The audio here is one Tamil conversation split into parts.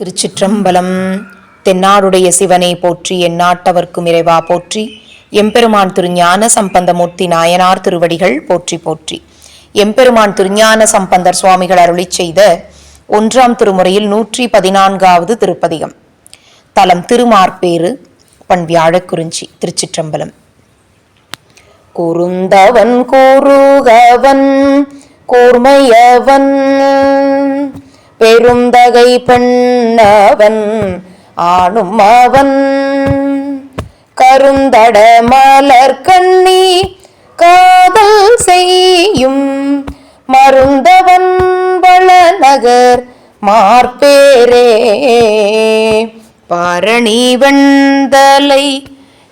திருச்சிற்றம்பலம். தென்னாடுடைய சிவனை போற்றி எந்நாட்டவர்க்கும் இறைவா போற்றி. எம்பெருமான் திருஞான சம்பந்தமூர்த்தி நாயனார் திருவடிகள் போற்றி போற்றி. எம்பெருமான் திருஞான சம்பந்தர் சுவாமிகள் அருளி செய்த ஒன்றாம் திருமுறையில் நூற்றி பதினான்காவது திருப்பதிகம். தலம் திருமார்பேறு பண் வியாழக்குறிஞ்சி திருச்சிற்றம்பலம். குறுந்தவன் கூறுகவன் கூர்மையவன். பெருந்தகை பெண்ணவன் ஆணும் அவன். கருந்தட மலர் கண்ணி காதல் செய்யும் மருந்தவன் வளநகர் மார்பேரே. பாரணி வெண்தலை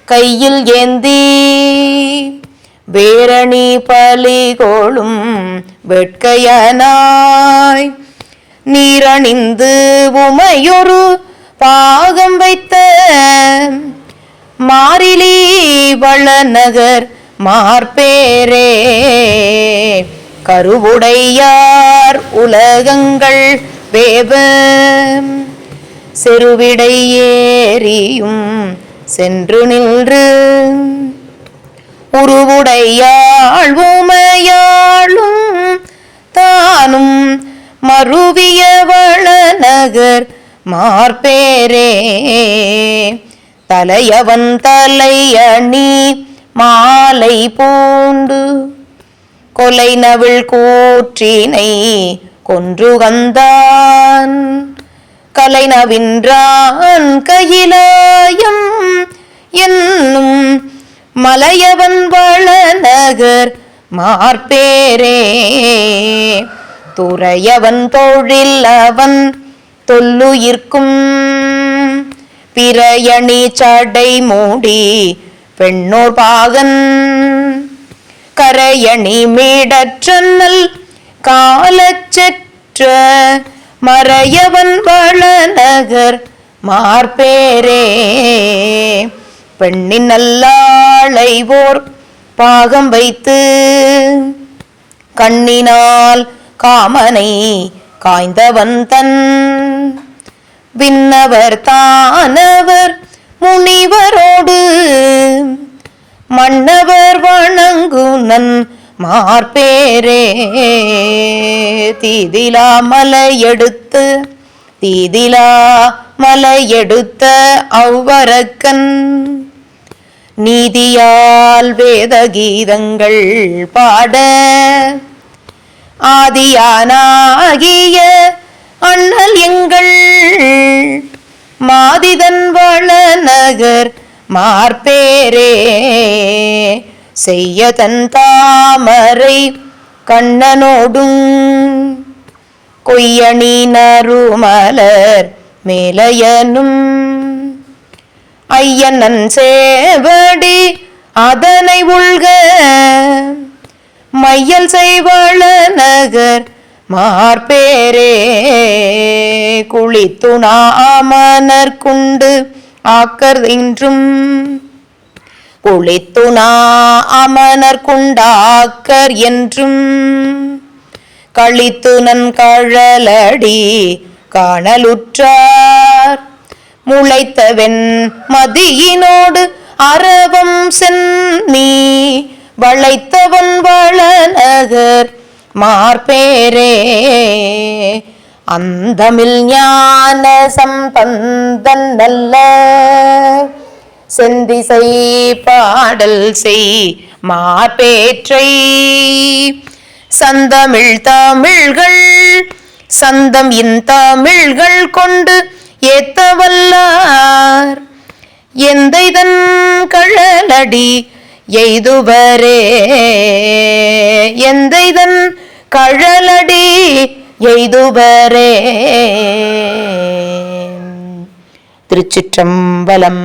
கையில் ஏந்தி வேரணி பலிகோளும் வெட்கையனாய் நீரணிந்து உமையொரு பாகம் வைத்த மாறிலி வளநகர் மார்பேரே. கருவுடையார் உலகங்கள் வேவ. செருவிடை ஏறியும் சென்று நின்று. உருவுடையாள் உமையாளும் தானும் மருவிய வளநகர் மார்பேரே. தலையவன் தலையணி மாலை பூண்டு கொலை நவிழ் கூற்றினை கொன்று கந்தான் கலை கையிலாயம் என்னும் மலையவன் வளநகர் மார்பேரே. துறையவன் தோழில் அவன் தொல்லுயிர்க்கும். பிறையணி சடை மூடி பெண்ணோர் பாகன். கரையணி மீடற்றல் காலச்சற்ற மறையவன் வளநகர் மார்பேரே. பெண்ணின் நல்லாளை ஓர் பாகம் வைத்து கண்ணினால் காமனை காய்ந்தவன் தன். விண்ணவர் தானவர் முனிவரோடு. மன்னவர் வணங்குனன் மார்பேரே. தீதிலா மலையெடுத்து தீதிலா மலையெடுத்த அவ்வரக்கன். நீதியால் வேத கீதங்கள் பாட ஆதியானாகிய அண்ணல் எங்கள். மாதிதன் வளநகர் மார்பேரே. செய்ய தன் தாமரை கண்ணனோடும். கொய்யணி நறுமலர் மேலையனும். ஐயனன் சேவடி அதனை உள்க. மையல் செய்வள நகர் மார்பேரே. குளித்துணா அமனர் குண்டு ஆக்கர் இன்றும். குளித்துணா அமனர் குண்டாக்கர் என்றும். கழித்துனன் கழலடி காணலுற்றார். முளைத்தவென் மதியினோடு அரவம் சென்னி வளைத்தவன் வளநகர் மார்பேரே. அந்தமில் ஞான சம்பந்தன் நல்ல செந்திசை பாடல் செய் மார்பேற்றை. சந்தமிழ் தமிழ்கள் சந்தம் இந்தமிழ்கள் கொண்டு ஏத்த வல்லார் எந்த இதன் கழலடி எய்துவரே. எந்த இதன் கழலடி எய்துவரே. திருச்சிற்றம்பலம்.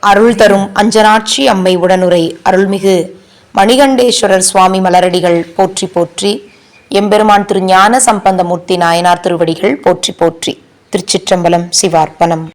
அருள் தரும் அஞ்சனாட்சி அம்மை உடனுரை அருள்மிகு மணிகண்டேஸ்வரர் சுவாமி மலரடிகள் போற்றி போற்றி. எம்பெருமான் திரு ஞான சம்பந்தமூர்த்தி நாயனார் திருவடிகள் போற்றி போற்றி. திருச்சிற்றம்பலம் சிவார்ப்பணம்.